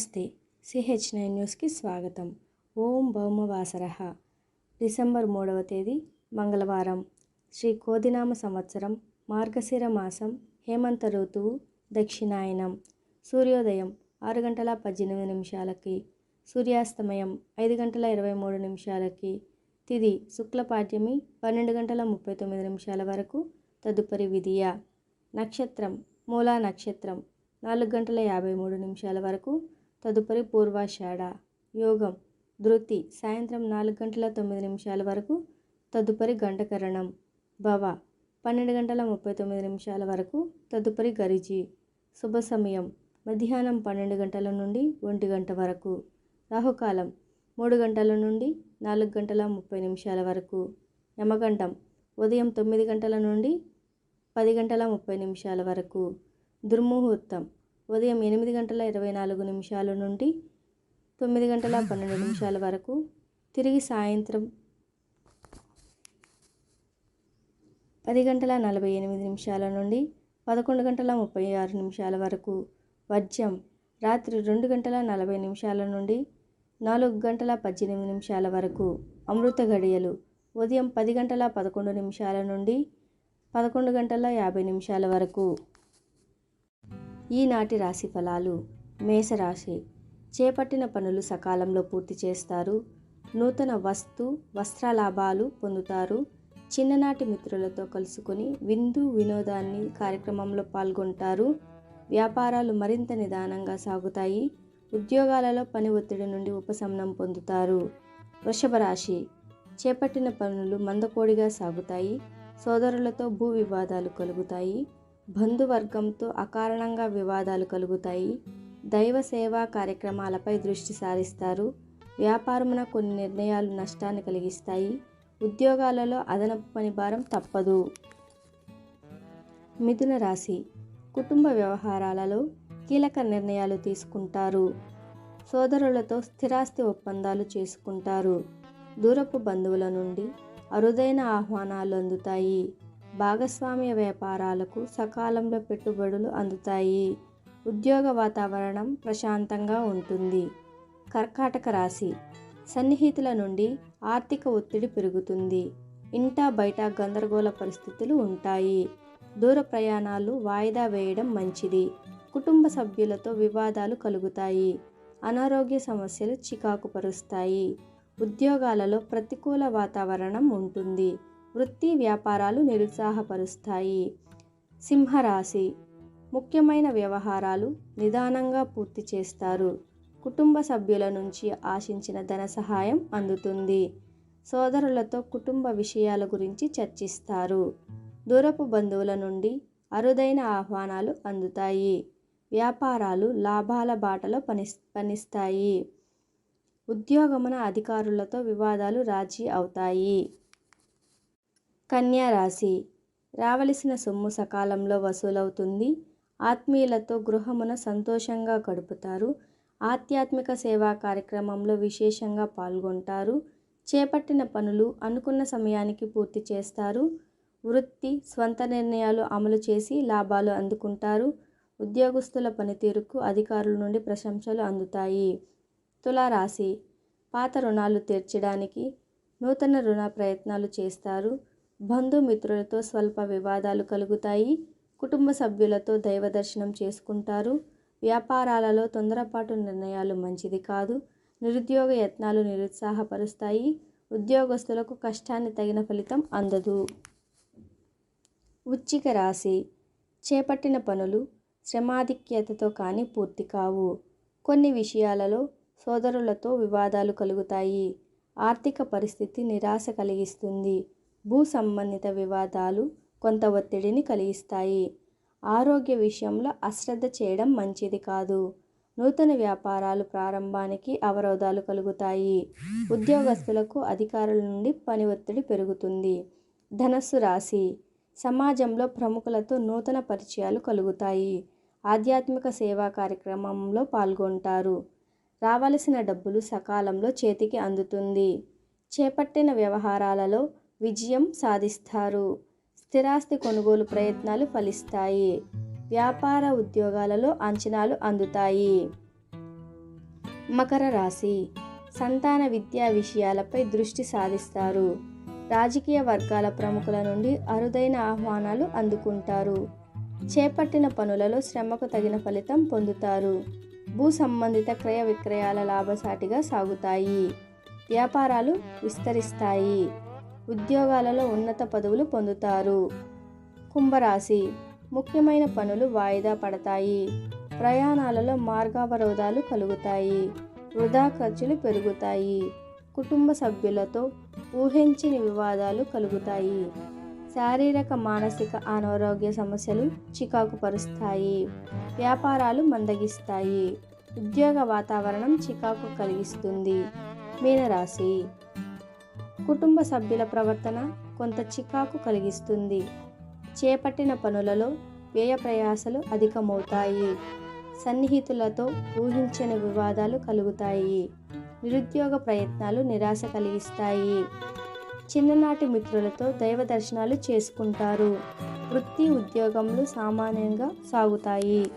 నమస్తే. CH nine న్యూస్కి స్వాగతం. ఓం భౌమవాసర. డిసెంబర్ మూడవ తేదీ మంగళవారం. శ్రీ కోదినామ సంవత్సరం మార్గశిర మాసం హేమంత ఋతువు దక్షిణాయనం. సూర్యోదయం ఆరు గంటల పద్దెనిమిది నిమిషాలకి. సూర్యాస్తమయం ఐదు గంటల ఇరవై మూడు నిమిషాలకి. తిది శుక్లపాఠ్యమి పన్నెండు గంటల ముప్పై తొమ్మిది నిమిషాల వరకు తదుపరి విధియ. నక్షత్రం మూలా నక్షత్రం నాలుగు గంటల యాభై మూడు నిమిషాల వరకు తదుపరి పూర్వాషాఢ యోగం ధృతి సాయంత్రం నాలుగు గంటల తొమ్మిది నిమిషాల వరకు తదుపరి గంటకరణం భవ పన్నెండు గంటల ముప్పై తొమ్మిది నిమిషాల వరకు తదుపరి గరిజి శుభ సమయం మధ్యాహ్నం పన్నెండు గంటల నుండి ఒంటి గంట వరకు రాహుకాలం మూడు గంటల నుండి నాలుగు గంటల ముప్పై నిమిషాల వరకు యమగండం ఉదయం తొమ్మిది గంటల నుండి పది గంటల ముప్పై నిమిషాల వరకు దుర్ముహూర్తం ఉదయం ఎనిమిది గంటల ఇరవై నాలుగు నిమిషాల నుండి తొమ్మిది గంటల పన్నెండు నిమిషాల వరకు తిరిగి సాయంత్రం పది గంటల నలభై ఎనిమిది నిమిషాల నుండి పదకొండు గంటల ముప్పై ఆరు నిమిషాల వరకు వజ్యం రాత్రి రెండు గంటల నలభై నిమిషాల నుండి నాలుగు గంటల పద్దెనిమిది నిమిషాల వరకు అమృత గడియలు ఉదయం పది గంటల పదకొండు నిమిషాల నుండి పదకొండు గంటల యాభై నిమిషాల వరకు. ఈనాటి రాశి ఫలాలు మేషరాశి. చేపట్టిన పనులు సకాలంలో పూర్తి చేస్తారు. నూతన వస్తు వస్త్ర లాభాలు పొందుతారు. చిన్ననాటి మిత్రులతో కలుసుకొని విందు వినోదాన్ని కార్యక్రమంలో పాల్గొంటారు. వ్యాపారాలు మరింత నిదానంగా సాగుతాయి. ఉద్యోగాలలో పని ఒత్తిడి నుండి ఉపశమనం పొందుతారు. వృషభ రాశి. చేపట్టిన పనులు మందకోడిగా సాగుతాయి. సోదరులతో భూ వివాదాలు కలుగుతాయి. బంధువర్గంతో అకారణంగా వివాదాలు కలుగుతాయి. దైవ సేవా కార్యక్రమాలపై దృష్టి సారిస్తారు. వ్యాపారమున కొన్ని నిర్ణయాలు నష్టాన్ని కలిగిస్తాయి. ఉద్యోగాలలో అదనపు పని భారం తప్పదు. మిథున రాశి. కుటుంబ వ్యవహారాలలో కీలక నిర్ణయాలు తీసుకుంటారు. సోదరులతో స్థిరాస్తి ఒప్పందాలు చేసుకుంటారు. దూరపు బంధువుల నుండి అరుదైన ఆహ్వానాలు అందుతాయి. భాగస్వామ్య వ్యాపారాలకు సకాలంలో పెట్టుబడులు అందుతాయి. ఉద్యోగ వాతావరణం ప్రశాంతంగా ఉంటుంది. కర్కాటక రాశి సన్నిహితుల నుండి ఆర్థిక ఒత్తిడి పెరుగుతుంది. ఇంటా బయట గందరగోళ పరిస్థితులు ఉంటాయి. దూర ప్రయాణాలు వాయిదా వేయడం మంచిది. కుటుంబ సభ్యులతో వివాదాలు కలుగుతాయి. అనారోగ్య సమస్యలు చికాకు పరుస్తాయి ఉద్యోగాలలో ప్రతికూల వాతావరణం ఉంటుంది. వృత్తి వ్యాపారాలు నిరుత్సాహపరుస్తాయి. సింహరాశి. ముఖ్యమైన వ్యవహారాలు నిదానంగా పూర్తి చేస్తారు. కుటుంబ సభ్యుల నుంచి ఆశించిన ధన సహాయం అందుతుంది. సోదరులతో కుటుంబ విషయాల గురించి చర్చిస్తారు. దూరపు బంధువుల నుండి అరుదైన ఆహ్వానాలు అందుతాయి. వ్యాపారాలు లాభాల బాటలో పని పనిస్తాయి. ఉద్యోగమున అధికారులతో వివాదాలు రాజీ అవుతాయి. కన్యా రాశి. రావలసిన సొమ్ము సకాలంలో వసూలవుతుంది. ఆత్మీయులతో గృహమున సంతోషంగా గడుపుతారు. ఆధ్యాత్మిక సేవా కార్యక్రమంలో విశేషంగా పాల్గొంటారు. చేపట్టిన పనులు అనుకున్న సమయానికి పూర్తి చేస్తారు. వృత్తి స్వంత నిర్ణయాలు అమలు చేసి లాభాలు అందుకుంటారు. ఉద్యోగస్తుల పనితీరుకు అధికారుల నుండి ప్రశంసలు అందుతాయి. తులారాశి. పాత రుణాలు తీర్చడానికి నూతన రుణ ప్రయత్నాలు చేస్తారు. బంధుమిత్రులతో స్వల్ప వివాదాలు కలుగుతాయి. కుటుంబ సభ్యులతో దైవ దర్శనం చేసుకుంటారు. వ్యాపారాలలో తొందరపాటు నిర్ణయాలు మంచిది కాదు. నిరుద్యోగ యత్నాలు నిరుత్సాహపరుస్తాయి. ఉద్యోగస్తులకు కష్టాన్ని తగిన ఫలితం అందదు. ఉచ్చిక రాశి. చేపట్టిన పనులు శ్రమాధిక్యతతో కానీ పూర్తి కావు. కొన్ని విషయాలలో సోదరులతో వివాదాలు కలుగుతాయి. ఆర్థిక పరిస్థితి నిరాశ కలిగిస్తుంది. భూ సంబంధిత వివాదాలు కొంత ఒత్తిడిని కలిగిస్తాయి. ఆరోగ్య విషయంలో అశ్రద్ధ చేయడం మంచిది కాదు. నూతన వ్యాపారాలు ప్రారంభానికి అవరోధాలు కలుగుతాయి. ఉద్యోగస్తులకు అధికారుల నుండి పని ఒత్తిడి పెరుగుతుంది. ధనస్సు రాశి. సమాజంలో ప్రముఖులతో నూతన పరిచయాలు కలుగుతాయి. ఆధ్యాత్మిక సేవా కార్యక్రమంలో పాల్గొంటారు. రావలసిన డబ్బులు సకాలంలో చేతికి అందుతుంది. చేపట్టిన వ్యవహారాలలో విజయం సాధిస్తారు. స్థిరాస్తి కొనుగోలు ప్రయత్నాలు ఫలిస్తాయి. వ్యాపార ఉద్యోగాలలో అంచనాలు అందుతాయి. మకర రాశి. సంతాన విద్యా విషయాలపై దృష్టి సాధిస్తారు. రాజకీయ వర్గాల ప్రముఖుల నుండి అరుదైన ఆహ్వానాలు అందుకుంటారు. చేపట్టిన పనులలో శ్రమకు తగిన ఫలితం పొందుతారు. భూ సంబంధిత క్రయ విక్రయాల లాభసాటిగా సాగుతాయి. వ్యాపారాలు విస్తరిస్తాయి. ఉద్యోగాలలో ఉన్నత పదవులు పొందుతారు. కుంభరాశి. ముఖ్యమైన పనులు వాయిదా పడతాయి. ప్రయాణాలలో మార్గావరోధాలు కలుగుతాయి. వృధా ఖర్చులు పెరుగుతాయి. కుటుంబ సభ్యులతో ఊహించని వివాదాలు కలుగుతాయి. శారీరక మానసిక అనారోగ్య సమస్యలు చికాకు పరుస్తాయి. వ్యాపారాలు మందగిస్తాయి. ఉద్యోగ వాతావరణం చికాకు కలిగిస్తుంది. మీనరాశి. కుటుంబ సభ్యుల ప్రవర్తన కొంత చికాకు కలిగిస్తుంది. చేపట్టిన పనులలో వ్యయ ప్రయాసలు అధికమవుతాయి. సన్నిహితులతో ఊహించని వివాదాలు కలుగుతాయి. నిరుద్యోగ ప్రయత్నాలు నిరాశ కలిగిస్తాయి. చిన్ననాటి మిత్రులతో దైవ దర్శనాలు చేసుకుంటారు. వృత్తి ఉద్యోగంలో సామాన్యంగా సాగుతాయి.